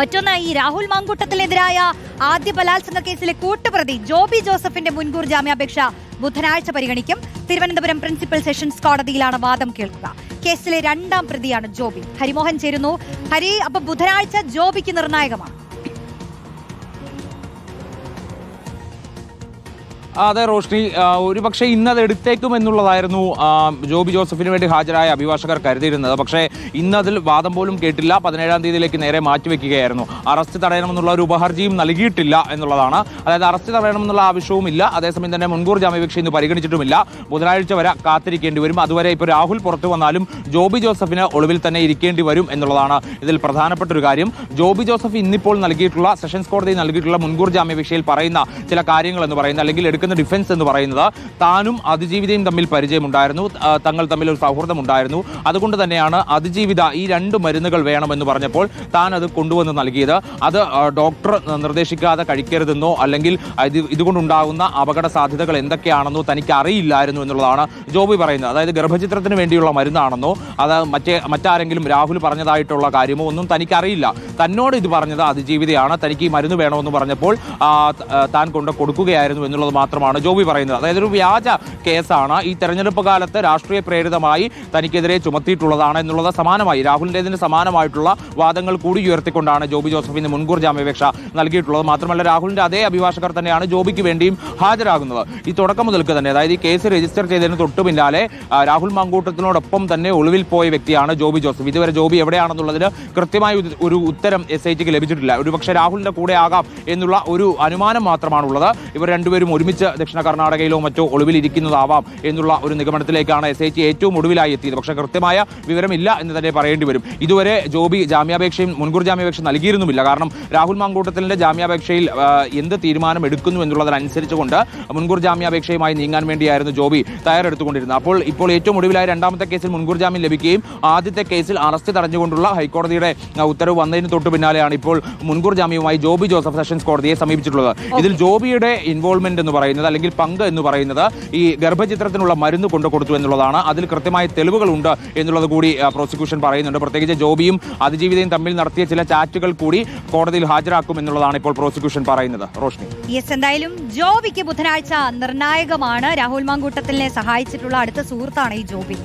മറ്റൊന്ന് ഈ രാഹുൽ മാങ്കൂട്ടത്തിനെതിരായ ആദ്യ ബലാത്സംഗ കേസിലെ കൂട്ടുപ്രതി ജോബി ജോസഫിന്റെ മുൻകൂർ ജാമ്യാപേക്ഷ ബുധനാഴ്ച പരിഗണിക്കും. തിരുവനന്തപുരം പ്രിൻസിപ്പൽ സെഷൻസ് കോടതിയിലാണ് വാദം കേൾക്കുക. കേസിലെ രണ്ടാം പ്രതിയാണ് ജോബി. ഹരിമോഹൻ ചേരുന്നു. ഹരി അപ്പൊ ബുധനാഴ്ച ജോബിക്ക് നിർണായകമാണ്. അതെ റോഷ്നി. ഒരു ഒരുപക്ഷെ ഇന്നത് എടുത്തേക്കും എന്നുള്ളതായിരുന്നു ജോബി ജോസഫിന് വേണ്ടി ഹാജരായ അഭിഭാഷകർ കരുതിയിരുന്നത്. പക്ഷേ ഇന്നതിൽ വാദം പോലും കേട്ടില്ല. പതിനേഴാം തീയതിയിലേക്ക് നേരെ മാറ്റിവെക്കുകയായിരുന്നു അറസ്റ്റ് തടയണമെന്നുള്ള ഒരു ഉപഹർജിയും നൽകിയിട്ടില്ല എന്നുള്ളതാണ്. അതായത് അറസ്റ്റ് തടയണമെന്നുള്ള ആവശ്യവും ഇല്ല. അതേസമയം തന്നെ മുൻകൂർ ജാമ്യപേക്ഷ ഇന്ന് പരിഗണിച്ചിട്ടുമില്ല. ബുധനാഴ്ച വരെ കാത്തിരിക്കേണ്ടി വരും. അതുവരെ ഇപ്പോൾ രാഹുൽ പുറത്തു വന്നാലും ജോബി ജോസഫിന് ഒളിവിൽ തന്നെ ഇരിക്കേണ്ടി വരും എന്നുള്ളതാണ് ഇതിൽ പ്രധാനപ്പെട്ട ഒരു കാര്യം. ജോബി ജോസഫ് ഇന്നിപ്പോൾ നൽകിയിട്ടുള്ള സെഷൻസ് കോടതി നൽകിയിട്ടുള്ള മുൻകൂർ ജാമ്യപേക്ഷയിൽ പറയുന്ന ചില കാര്യങ്ങൾ എന്ന് പറയുന്നത് അല്ലെങ്കിൽ എടുക്കുന്ന ഡിഫൻസ് എന്ന് പറയുന്നത് താനും അതിജീവിതയും തമ്മിൽ പരിചയമുണ്ടായിരുന്നു. തങ്ങൾ തമ്മിൽ ഒരു സൗഹൃദം ഉണ്ടായിരുന്നു അതുകൊണ്ട് തന്നെയാണ് അതിജീവിത ഈ രണ്ട് മരുന്നുകൾ വേണമെന്ന് പറഞ്ഞപ്പോൾ താൻ അത് കൊണ്ടുവന്ന് നൽകിയത്. അത് ഡോക്ടർ നിർദ്ദേശിക്കാതെ കഴിക്കരുതെന്നോ അല്ലെങ്കിൽ ഇത് ഇതുകൊണ്ടുണ്ടാകുന്ന അപകട സാധ്യതകൾ എന്തൊക്കെയാണെന്നോ തനിക്ക് അറിയില്ലായിരുന്നു എന്നുള്ളതാണ് ജോബി പറയുന്നത്. അതായത് ഗർഭചിത്രത്തിന് വേണ്ടിയുള്ള മരുന്നാണെന്നോ അത് മറ്റേ മറ്റാരെങ്കിലും രാഹുൽ പറഞ്ഞതായിട്ടുള്ള കാര്യമോ ഒന്നും തനിക്കറിയില്ല. തന്നോട് ഇത് പറഞ്ഞത് അതിജീവിതയാണ്. തനിക്ക് ഈ മരുന്ന് വേണമെന്ന് പറഞ്ഞപ്പോൾ താൻ കൊണ്ട് കൊടുക്കുകയായിരുന്നു എന്നുള്ളത് മാത്രമാണ് ജോബി പറയുന്നത്. അതായത് ഒരു വ്യാജ കേസാണ്. ഈ തെരഞ്ഞെടുപ്പ് കാലത്ത് രാഷ്ട്രീയ പ്രേരിതമായി തനിക്കെതിരെ ചുമത്തിയിട്ടുള്ളതാണ് എന്നുള്ളത് സമാനമായി. രാഹുലിന്റെതിന് സമാനമായിട്ടുള്ള വാദങ്ങൾ കൂടി ഉയർത്തിക്കൊണ്ടാണ് ജോബി ജോസഫിന് മുൻകൂർ ജാമ്യാപേക്ഷ നൽകിയിട്ടുള്ളത്. മാത്രമല്ല രാഹുലിന്റെ അതേ അഭിഭാഷകർ തന്നെയാണ് ജോബിക്ക് വേണ്ടിയും ഹാജരാകുന്നത്. ഈ തുടക്കം മുതൽക്ക് തന്നെ അതായത് ഈ കേസ് രജിസ്റ്റർ ചെയ്തതിന് തൊട്ടു പിന്നാലെ രാഹുൽ മാങ്കൂട്ടത്തിനോടൊപ്പം തന്നെ ഒളിവിൽ പോയ വ്യക്തിയാണ് ജോബി ജോസഫ്. ഇതുവരെ ജോബി എവിടെയാണെന്നുള്ളതിന് കൃത്യമായ ഒരു- ഉത്തരം എസ് ഐ ടിക്ക് ലഭിച്ചിട്ടില്ല. ഒരുപക്ഷെ രാഹുലിന്റെ കൂടെ ആകാം എന്നുള്ള ഒരു അനുമാനം മാത്രമാണുള്ളത്. ഇവർ രണ്ടുപേരും ഒരുമിച്ച് ദക്ഷിണ കർണാടകയിലോ മറ്റോ ഒളിവിലിരിക്കുന്നതാവാം എന്നുള്ള ഒരു നിഗമനത്തിലേക്കാണ് എസ് ഐ ടി ഏറ്റവും ഒടുവിലായി എത്തിയത്. പക്ഷേ കൃത്യമായ വിവരമില്ല എന്ന് തന്നെ പറയേണ്ടി വരും. ഇതുവരെ ജോബി ജാമ്യാപേക്ഷയും മുൻകൂർ ജാമ്യാപേക്ഷ നൽകിയിരുന്നുമില്ല. കാരണം രാഹുൽ മാങ്കൂട്ടത്തിലിന്റെ ജാമ്യാപേക്ഷയിൽ എന്ത് തീരുമാനം എടുക്കുന്നു എന്നുള്ളതിനനുസരിച്ചുകൊണ്ട് മുൻകൂർ ജാമ്യാപേക്ഷയുമായി നീങ്ങാൻ വേണ്ടിയായിരുന്നു ജോബി തയ്യാറെടുത്തുകൊണ്ടിരുന്നത്. അപ്പോൾ ഇപ്പോൾ ഏറ്റവും ഒടുവിലായ രണ്ടാമത്തെ കേസിൽ മുൻകൂർ ജാമ്യം ലഭിക്കുകയും ആദ്യത്തെ കേസിൽ അറസ്റ്റ് തടഞ്ഞുകൊണ്ടുള്ള ഹൈക്കോടതിയുടെ ഉത്തരവ് വന്നതിന് തൊട്ടു പിന്നാലെയാണ് ഇപ്പോൾ മുൻകൂർ ജാമ്യവുമായി ജോബി ജോസഫ് സെഷൻസ് കോടതിയെ സമീപിച്ചിട്ടുള്ളത്. ഇതിൽ ജോബിയുടെ ഇൻവോൾവ്മെന്റ് എന്ന് പറയുന്നത് അല്ലെങ്കിൽ പങ്ക് എന്ന് പറയുന്നത് ഈ ഗർഭചിത്രത്തിനുള്ള മരുന്ന് കൊണ്ടു കൊടുത്തു എന്നുള്ളതാണ്. അതിൽ കൃത്യമായ തെളിവുകളുണ്ട് എന്നുള്ളത് കൂടി പ്രോസിക്യൂഷൻ പറയുന്നുണ്ട്. പ്രത്യേകിച്ച് ജോബിയും അതിജീവിതയും തമ്മിൽ നടത്തിയ ചില ചാറ്റുകൾ കൂടി കോടതിയിൽ ഹാജരാക്കും എന്നുള്ളതാണ് ഇപ്പോൾ പ്രോസിക്യൂഷൻ പറയുന്നത്. റോഷ്നി. യെസ് എന്തായാലും ജോബിക്ക് ബുധനാഴ്ച നിർണായകമാണ്. രാഹുൽ മാങ്കൂട്ടത്തിനെ സഹായിച്ചിട്ടുള്ള അടുത്ത സുഹൃത്താണ് ഈ ജോബി.